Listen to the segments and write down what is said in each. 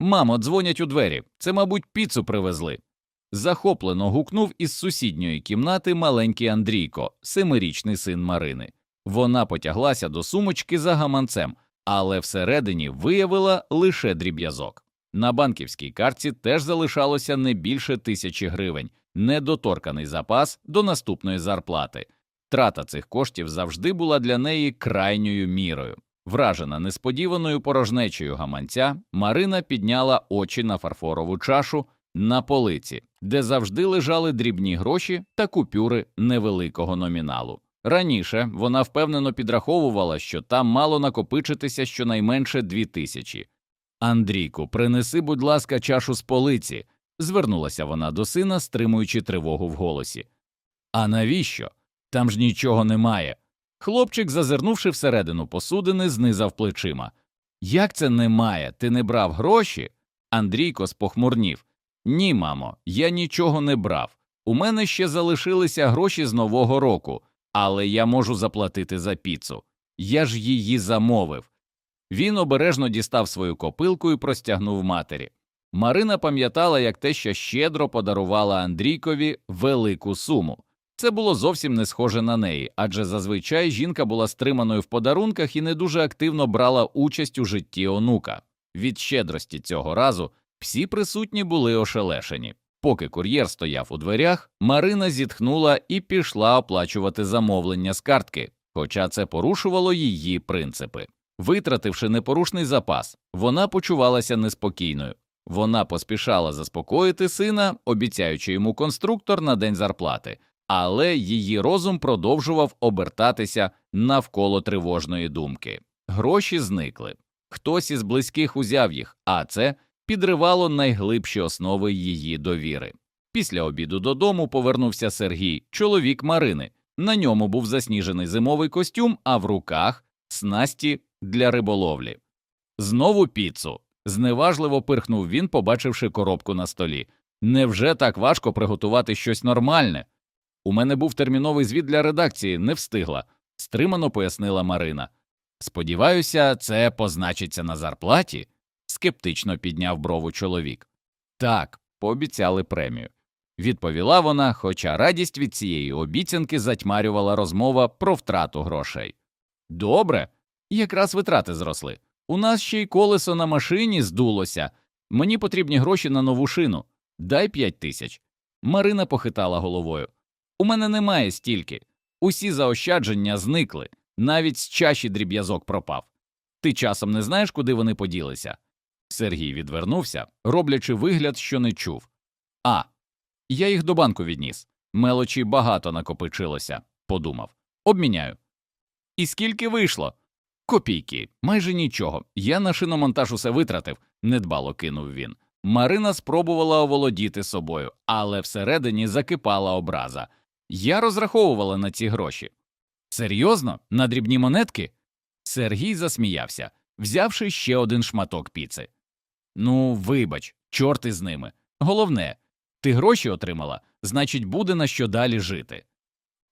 Мамо, дзвонять у двері. Це, мабуть, піцу привезли. Захоплено гукнув із сусідньої кімнати маленький Андрійко, семирічний син Марини. Вона потяглася до сумочки за гаманцем, але всередині виявила лише дріб'язок. На банківській картці теж залишалося не більше тисячі гривень, недоторканий запас до наступної зарплати. Трата цих коштів завжди була для неї крайньою мірою. Вражена несподіваною порожнечею гаманця, Марина підняла очі на фарфорову чашу на полиці, де завжди лежали дрібні гроші та купюри невеликого номіналу. Раніше вона впевнено підраховувала, що там мало накопичитися щонайменше дві тисячі. Андрійку, принеси, будь ласка, чашу з полиці, звернулася вона до сина, стримуючи тривогу в голосі. А навіщо? Там ж нічого немає. Хлопчик, зазирнувши всередину посудини, знизав плечима. Як це немає? Ти не брав гроші? Андрійко спохмурнів. Ні, мамо, я нічого не брав. У мене ще залишилися гроші з Нового року, але я можу заплатити за піцу. Я ж її замовив. Він обережно дістав свою копилку і простягнув матері. Марина пам'ятала, як те, що щедро подарувала Андрійкові велику суму. Це було зовсім не схоже на неї, адже зазвичай жінка була стриманою в подарунках і не дуже активно брала участь у житті онука. Від щедрості цього разу всі присутні були ошелешені. Поки кур'єр стояв у дверях, Марина зітхнула і пішла оплачувати замовлення з картки, хоча це порушувало її принципи. Витративши непорушний запас, вона почувалася неспокійною. Вона поспішала заспокоїти сина, обіцяючи йому конструктор на день зарплати, але її розум продовжував обертатися навколо тривожної думки. Гроші зникли. Хтось із близьких узяв їх, а це підривало найглибші основи її довіри. Після обіду додому повернувся Сергій, чоловік Марини. На ньому був засніжений зимовий костюм, а в руках снасті для риболовлі. Знову піцу. Зневажливо пирхнув він, побачивши коробку на столі. Невже так важко приготувати щось нормальне? У мене був терміновий звіт для редакції, не встигла, стримано пояснила Марина. Сподіваюся, це позначиться на зарплаті? скептично підняв брову чоловік. Так, пообіцяли премію. Відповіла вона, хоча радість від цієї обіцянки затьмарювала розмова про втрату грошей. Добре, якраз витрати зросли. У нас ще й колесо на машині здулося. Мені потрібні гроші на нову шину. Дай п'ять тисяч. Марина похитала головою. У мене немає стільки. Усі заощадження зникли, навіть з чаші дріб'язок пропав. Ти часом не знаєш, куди вони поділися? Сергій відвернувся, роблячи вигляд, що не чув. А, я їх до банку відніс. Мелочі багато накопичилося, подумав. Обміняю. І скільки вийшло? Копійки, майже нічого. Я на шиномонтаж усе витратив, недбало кинув він. Марина спробувала оволодіти собою, але всередині закипала образа. Я розраховувала на ці гроші. Серйозно? На дрібні монетки? Сергій засміявся, взявши ще один шматок піци. Ну, вибач, чорти з ними. Головне, ти гроші отримала, значить, буде на що далі жити.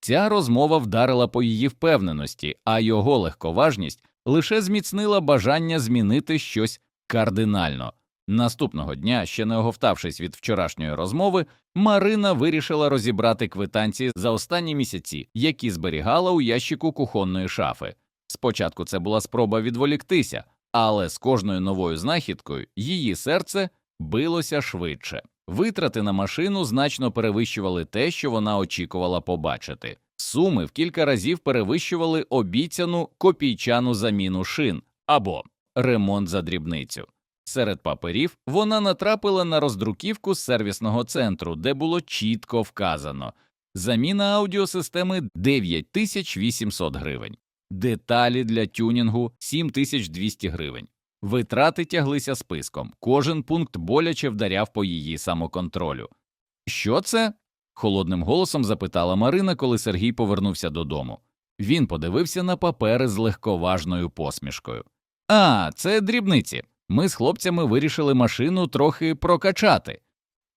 Ця розмова вдарила по її впевненості, а його легковажність лише зміцнила бажання змінити щось кардинально. Наступного дня, ще не оговтавшись від вчорашньої розмови, Марина вирішила розібрати квитанції за останні місяці, які зберігала у ящику кухонної шафи. Спочатку це була спроба відволіктися, але з кожною новою знахідкою її серце билося швидше. Витрати на машину значно перевищували те, що вона очікувала побачити. Суми в кілька разів перевищували обіцяну копійчану заміну шин або ремонт за дрібницю. Серед паперів вона натрапила на роздруківку з сервісного центру, де було чітко вказано заміна аудіосистеми 9800 гривень, деталі для тюнінгу 7200 гривень. Витрати тяглися списком, кожен пункт боляче вдаряв по її самоконтролю. Що це? холодним голосом запитала Марина, коли Сергій повернувся додому. Він подивився на папери з легковажною посмішкою. А, це дрібниці. Ми з хлопцями вирішили машину трохи прокачати.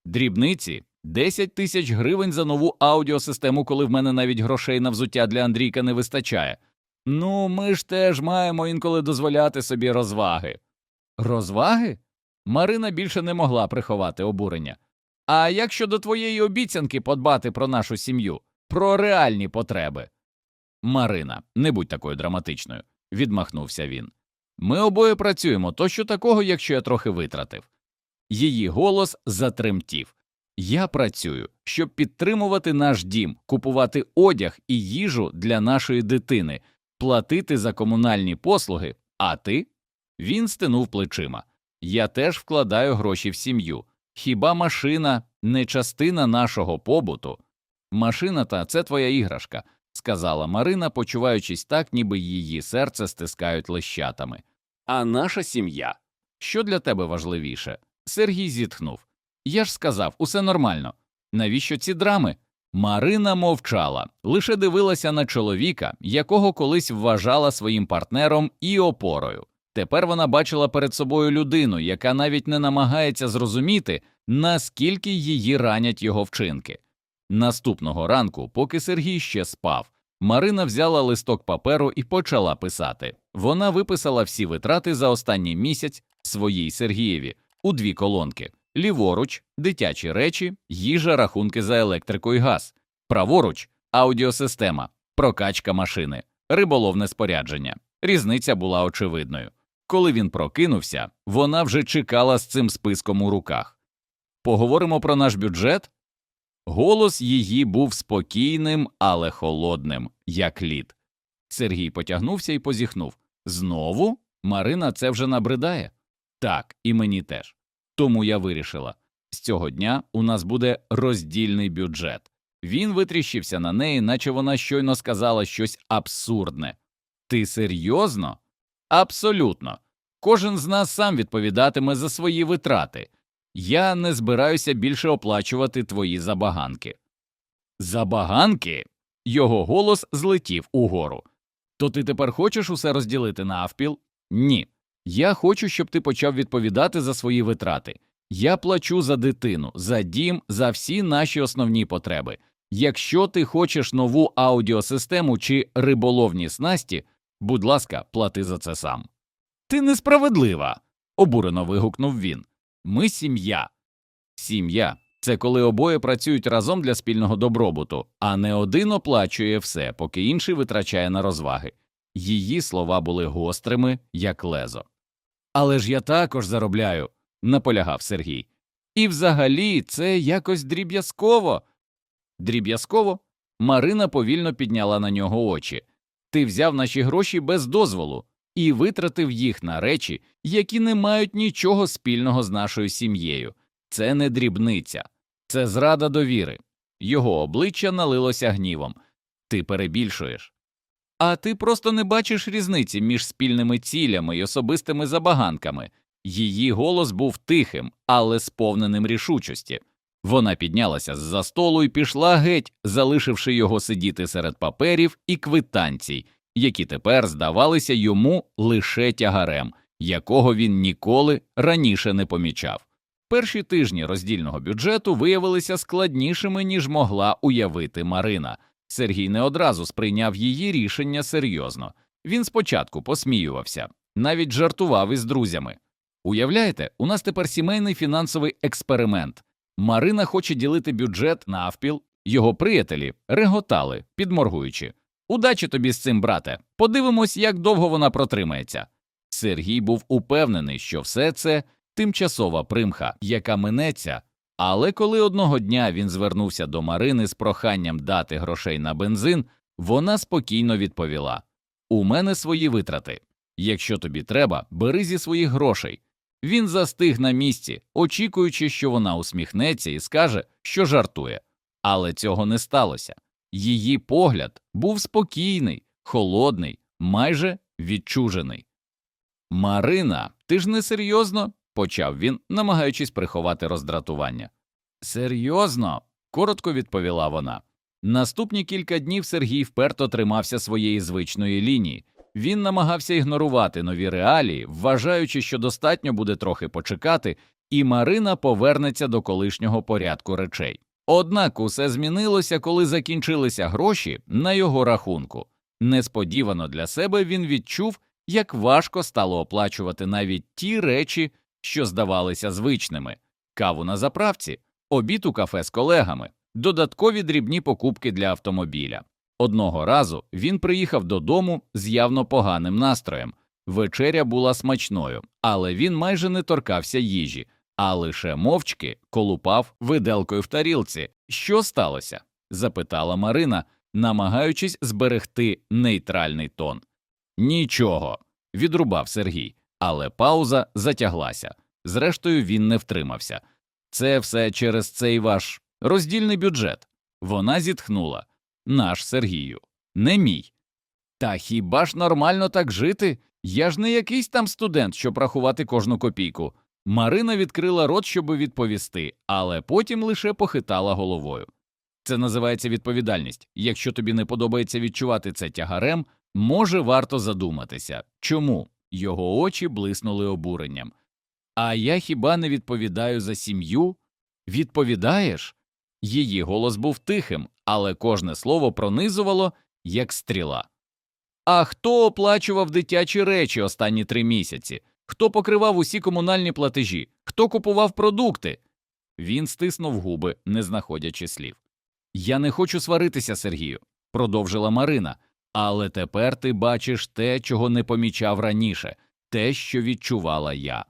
Дрібниці 10 тисяч гривень за нову аудіосистему, коли в мене навіть грошей на взуття для Андрійка не вистачає. Ну, ми ж теж маємо інколи дозволяти собі розваги. Розваги? Марина більше не могла приховати обурення. А як щодо твоєї обіцянки подбати про нашу сім'ю, про реальні потреби? Марина, не будь такою драматичною, відмахнувся він. Ми обоє працюємо, то що такого, якщо я трохи витратив. Її голос затремтів. Я працюю, щоб підтримувати наш дім, купувати одяг і їжу для нашої дитини, платити за комунальні послуги, а ти? Він стинув плечима. Я теж вкладаю гроші в сім'ю. Хіба машина не частина нашого побуту? Машина та це твоя іграшка, сказала Марина, почуваючись так, ніби її серце стискають лищатами. А наша сім'я. Що для тебе важливіше? Сергій зітхнув. Я ж сказав, усе нормально. Навіщо ці драми? Марина мовчала, лише дивилася на чоловіка, якого колись вважала своїм партнером і опорою. Тепер вона бачила перед собою людину, яка навіть не намагається зрозуміти, наскільки її ранять його вчинки. Наступного ранку, поки Сергій ще спав, Марина взяла листок паперу і почала писати. Вона виписала всі витрати за останній місяць своїй Сергієві у дві колонки: ліворуч, дитячі речі, їжа, рахунки за електрику і газ, праворуч, аудіосистема, прокачка машини, риболовне спорядження. Різниця була очевидною. Коли він прокинувся, вона вже чекала з цим списком у руках. Поговоримо про наш бюджет. Голос її був спокійним, але холодним, як лід. Сергій потягнувся і позіхнув. Знову? Марина це вже набридає? Так, і мені теж. Тому я вирішила з цього дня у нас буде роздільний бюджет. Він витріщився на неї, наче вона щойно сказала щось абсурдне. Ти серйозно? Абсолютно. Кожен з нас сам відповідатиме за свої витрати. Я не збираюся більше оплачувати твої забаганки. Забаганки? Його голос злетів угору. То ти тепер хочеш усе розділити навпіл? Ні. Я хочу, щоб ти почав відповідати за свої витрати. Я плачу за дитину, за дім, за всі наші основні потреби. Якщо ти хочеш нову аудіосистему чи риболовні снасті, будь ласка, плати за це сам. Ти несправедлива. обурено вигукнув він. Ми сім'я. Сім'я це коли обоє працюють разом для спільного добробуту, а не один оплачує все, поки інший витрачає на розваги. Її слова були гострими, як лезо. Але ж я також заробляю, наполягав Сергій. І взагалі це якось дріб'язково. Дріб'язково? Марина повільно підняла на нього очі. Ти взяв наші гроші без дозволу і витратив їх на речі, які не мають нічого спільного з нашою сім'єю. Це не дрібниця, це зрада довіри. Його обличчя налилося гнівом. Ти перебільшуєш. А ти просто не бачиш різниці між спільними цілями і особистими забаганками. Її голос був тихим, але сповненим рішучості. Вона піднялася з за столу і пішла геть, залишивши його сидіти серед паперів і квитанцій, які тепер здавалися йому лише тягарем, якого він ніколи раніше не помічав. Перші тижні роздільного бюджету виявилися складнішими, ніж могла уявити Марина. Сергій не одразу сприйняв її рішення серйозно. Він спочатку посміювався, навіть жартував із друзями. Уявляєте, у нас тепер сімейний фінансовий експеримент. Марина хоче ділити бюджет навпіл, його приятелі реготали, підморгуючи. Удачі тобі з цим, брате. Подивимось, як довго вона протримається. Сергій був упевнений, що все це тимчасова примха, яка минеться, але коли одного дня він звернувся до Марини з проханням дати грошей на бензин, вона спокійно відповіла У мене свої витрати. Якщо тобі треба, бери зі своїх грошей. Він застиг на місці, очікуючи, що вона усміхнеться і скаже, що жартує. Але цього не сталося. Її погляд був спокійний, холодний, майже відчужений. Марина, ти ж не серйозно? почав він, намагаючись приховати роздратування. Серйозно, коротко відповіла вона. Наступні кілька днів Сергій вперто тримався своєї звичної лінії. Він намагався ігнорувати нові реалії, вважаючи, що достатньо буде трохи почекати, і Марина повернеться до колишнього порядку речей. Однак усе змінилося, коли закінчилися гроші на його рахунку. Несподівано для себе він відчув, як важко стало оплачувати навіть ті речі, що здавалися звичними, каву на заправці, обід у кафе з колегами, додаткові дрібні покупки для автомобіля. Одного разу він приїхав додому з явно поганим настроєм. Вечеря була смачною, але він майже не торкався їжі, а лише мовчки колупав виделкою в тарілці. Що сталося? запитала Марина, намагаючись зберегти нейтральний тон. Нічого, відрубав Сергій, але пауза затяглася. Зрештою, він не втримався. Це все через цей ваш роздільний бюджет. Вона зітхнула. Наш Сергію, не мій. Та хіба ж нормально так жити? Я ж не якийсь там студент, щоб рахувати кожну копійку. Марина відкрила рот, щоби відповісти, але потім лише похитала головою. Це називається відповідальність. Якщо тобі не подобається відчувати це тягарем, може варто задуматися, чому його очі блиснули обуренням. А я хіба не відповідаю за сім'ю? Відповідаєш? Її голос був тихим, але кожне слово пронизувало, як стріла. А хто оплачував дитячі речі останні три місяці? Хто покривав усі комунальні платежі? Хто купував продукти? Він стиснув губи, не знаходячи слів. Я не хочу сваритися, Сергію, продовжила Марина, але тепер ти бачиш те, чого не помічав раніше, те, що відчувала я.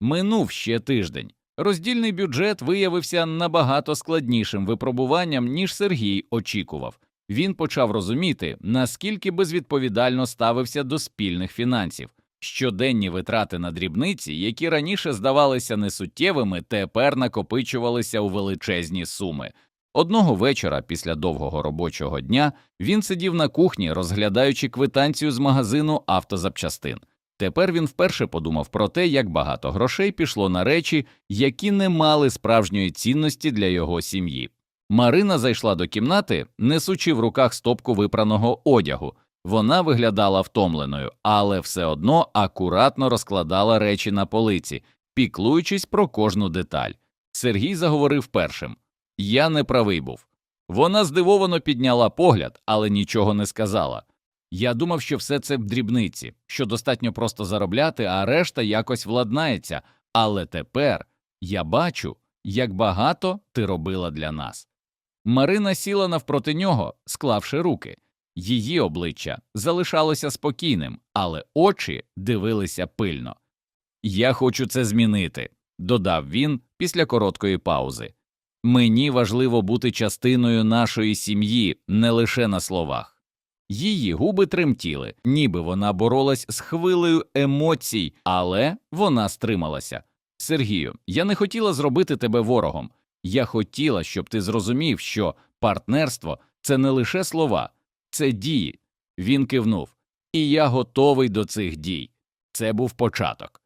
Минув ще тиждень. Роздільний бюджет виявився набагато складнішим випробуванням, ніж Сергій очікував. Він почав розуміти, наскільки безвідповідально ставився до спільних фінансів. Щоденні витрати на дрібниці, які раніше здавалися несуттєвими, тепер накопичувалися у величезні суми. Одного вечора після довгого робочого дня він сидів на кухні, розглядаючи квитанцію з магазину автозапчастин. Тепер він вперше подумав про те, як багато грошей пішло на речі, які не мали справжньої цінності для його сім'ї. Марина зайшла до кімнати, несучи в руках стопку випраного одягу. Вона виглядала втомленою, але все одно акуратно розкладала речі на полиці, піклуючись про кожну деталь. Сергій заговорив першим Я не правий був. Вона здивовано підняла погляд, але нічого не сказала. Я думав, що все це в дрібниці, що достатньо просто заробляти, а решта якось владнається. Але тепер я бачу, як багато ти робила для нас. Марина сіла навпроти нього, склавши руки. Її обличчя залишалося спокійним, але очі дивилися пильно. Я хочу це змінити, додав він після короткої паузи. Мені важливо бути частиною нашої сім'ї не лише на словах. Її губи тремтіли, ніби вона боролась з хвилею емоцій, але вона стрималася. Сергію, я не хотіла зробити тебе ворогом. Я хотіла, щоб ти зрозумів, що партнерство це не лише слова, це дії. Він кивнув, і я готовий до цих дій. Це був початок.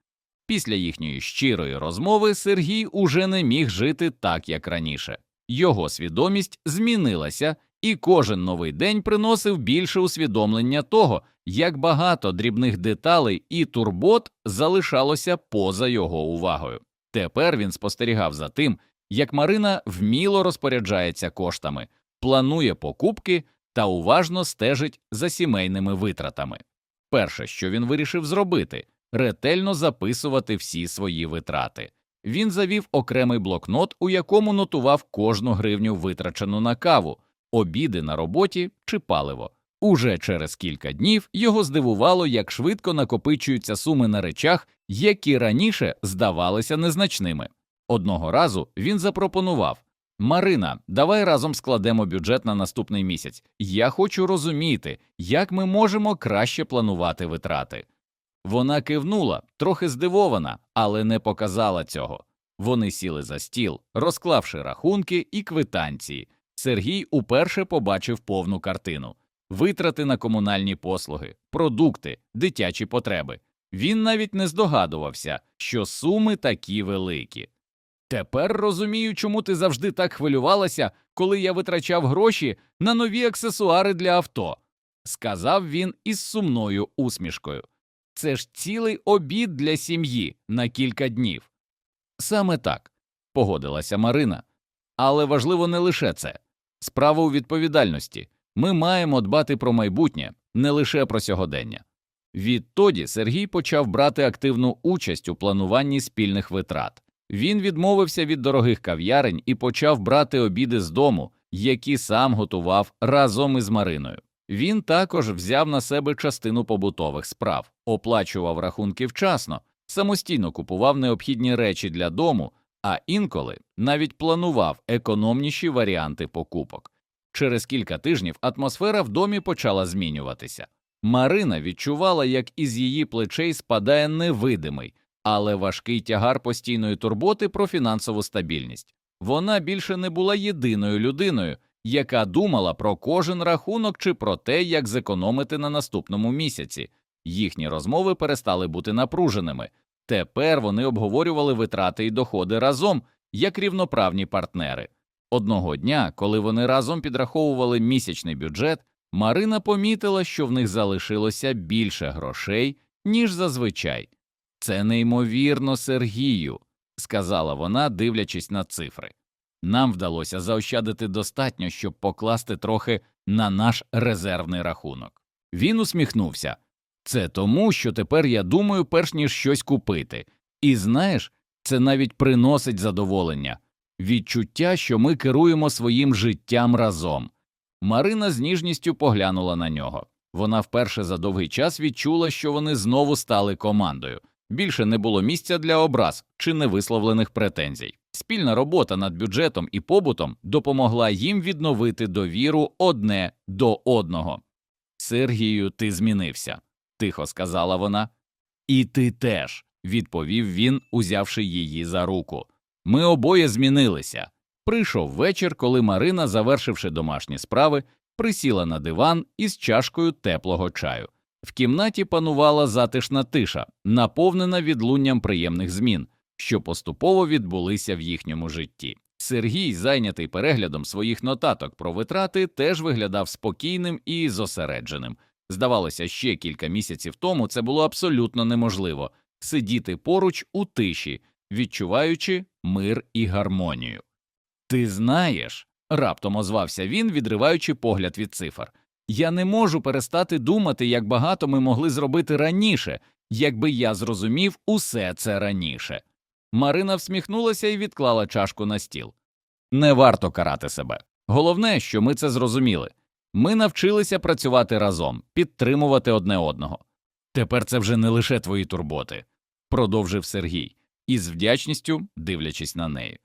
Після їхньої щирої розмови Сергій уже не міг жити так, як раніше. Його свідомість змінилася, і кожен новий день приносив більше усвідомлення того, як багато дрібних деталей і турбот залишалося поза його увагою. Тепер він спостерігав за тим, як Марина вміло розпоряджається коштами, планує покупки та уважно стежить за сімейними витратами. Перше, що він вирішив зробити, ретельно записувати всі свої витрати. Він завів окремий блокнот, у якому нотував кожну гривню витрачену на каву, обіди на роботі чи паливо. Уже через кілька днів його здивувало, як швидко накопичуються суми на речах, які раніше здавалися незначними. Одного разу він запропонував Марина, давай разом складемо бюджет на наступний місяць. Я хочу розуміти, як ми можемо краще планувати витрати. Вона кивнула, трохи здивована, але не показала цього. Вони сіли за стіл, розклавши рахунки і квитанції. Сергій уперше побачив повну картину витрати на комунальні послуги, продукти, дитячі потреби. Він навіть не здогадувався, що суми такі великі. Тепер розумію, чому ти завжди так хвилювалася, коли я витрачав гроші на нові аксесуари для авто, сказав він із сумною усмішкою. Це ж цілий обід для сім'ї на кілька днів. Саме так, погодилася Марина. Але важливо не лише це. Справа у відповідальності. Ми маємо дбати про майбутнє, не лише про сьогодення. Відтоді Сергій почав брати активну участь у плануванні спільних витрат. Він відмовився від дорогих кав'ярень і почав брати обіди з дому, які сам готував разом із Мариною. Він також взяв на себе частину побутових справ, оплачував рахунки вчасно, самостійно купував необхідні речі для дому, а інколи навіть планував економніші варіанти покупок. Через кілька тижнів атмосфера в домі почала змінюватися. Марина відчувала, як із її плечей спадає невидимий, але важкий тягар постійної турботи про фінансову стабільність. Вона більше не була єдиною людиною, яка думала про кожен рахунок чи про те, як зекономити на наступному місяці. Їхні розмови перестали бути напруженими. Тепер вони обговорювали витрати і доходи разом, як рівноправні партнери. Одного дня, коли вони разом підраховували місячний бюджет, Марина помітила, що в них залишилося більше грошей, ніж зазвичай. Це неймовірно, Сергію, сказала вона, дивлячись на цифри. Нам вдалося заощадити достатньо, щоб покласти трохи на наш резервний рахунок. Він усміхнувся. Це тому, що тепер я думаю, перш ніж щось купити. І знаєш, це навіть приносить задоволення, відчуття, що ми керуємо своїм життям разом. Марина з ніжністю поглянула на нього. Вона вперше за довгий час відчула, що вони знову стали командою. Більше не було місця для образ чи невисловлених претензій. Спільна робота над бюджетом і побутом допомогла їм відновити довіру одне до одного. Сергію, ти змінився, тихо сказала вона. І ти теж, відповів він, узявши її за руку. Ми обоє змінилися. Прийшов вечір, коли Марина, завершивши домашні справи, присіла на диван із чашкою теплого чаю. В кімнаті панувала затишна тиша, наповнена відлунням приємних змін, що поступово відбулися в їхньому житті. Сергій, зайнятий переглядом своїх нотаток про витрати, теж виглядав спокійним і зосередженим. Здавалося, ще кілька місяців тому це було абсолютно неможливо сидіти поруч у тиші, відчуваючи мир і гармонію. Ти знаєш, раптом озвався він, відриваючи погляд від цифр. Я не можу перестати думати, як багато ми могли зробити раніше, якби я зрозумів усе це раніше. Марина всміхнулася і відклала чашку на стіл. Не варто карати себе. Головне, що ми це зрозуміли. Ми навчилися працювати разом, підтримувати одне одного. Тепер це вже не лише твої турботи, продовжив Сергій, із вдячністю дивлячись на неї.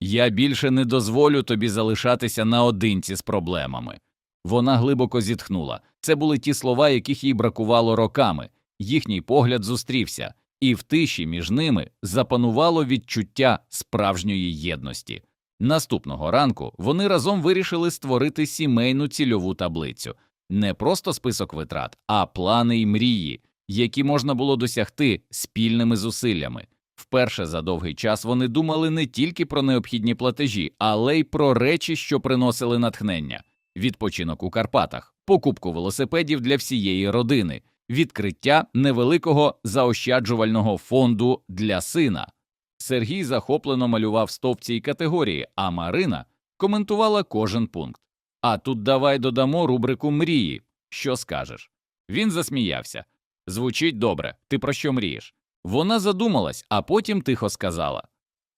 Я більше не дозволю тобі залишатися наодинці з проблемами. Вона глибоко зітхнула. Це були ті слова, яких їй бракувало роками. Їхній погляд зустрівся, і в тиші між ними запанувало відчуття справжньої єдності. Наступного ранку вони разом вирішили створити сімейну цільову таблицю, не просто список витрат, а плани й мрії, які можна було досягти спільними зусиллями. Вперше за довгий час вони думали не тільки про необхідні платежі, але й про речі, що приносили натхнення відпочинок у Карпатах, покупку велосипедів для всієї родини, відкриття невеликого заощаджувального фонду для сина. Сергій захоплено малював стовпці й категорії, а Марина коментувала кожен пункт. А тут давай додамо рубрику мрії. Що скажеш? Він засміявся. Звучить добре, ти про що мрієш? Вона задумалась, а потім тихо сказала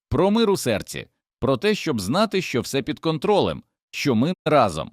про мир у серці, про те, щоб знати, що все під контролем, що ми разом.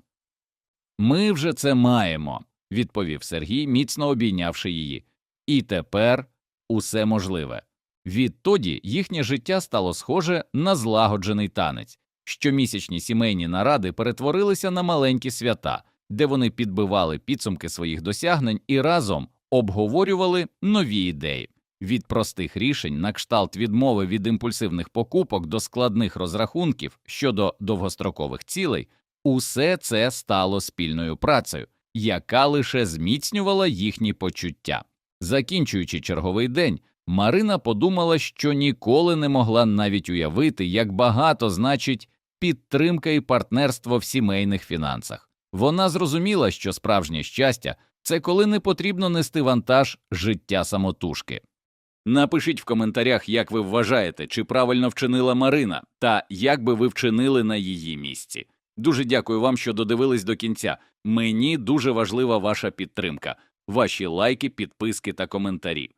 Ми вже це маємо, відповів Сергій, міцно обійнявши її. І тепер усе можливе. Відтоді їхнє життя стало схоже на злагоджений танець. Щомісячні сімейні наради перетворилися на маленькі свята, де вони підбивали підсумки своїх досягнень і разом обговорювали нові ідеї. Від простих рішень на кшталт відмови від імпульсивних покупок до складних розрахунків щодо довгострокових цілей, усе це стало спільною працею, яка лише зміцнювала їхні почуття. Закінчуючи черговий день, Марина подумала, що ніколи не могла навіть уявити, як багато значить підтримка і партнерство в сімейних фінансах. Вона зрозуміла, що справжнє щастя це коли не потрібно нести вантаж життя самотужки. Напишіть в коментарях, як ви вважаєте, чи правильно вчинила Марина, та як би ви вчинили на її місці. Дуже дякую вам, що додивились до кінця. Мені дуже важлива ваша підтримка. ваші лайки, підписки та коментарі.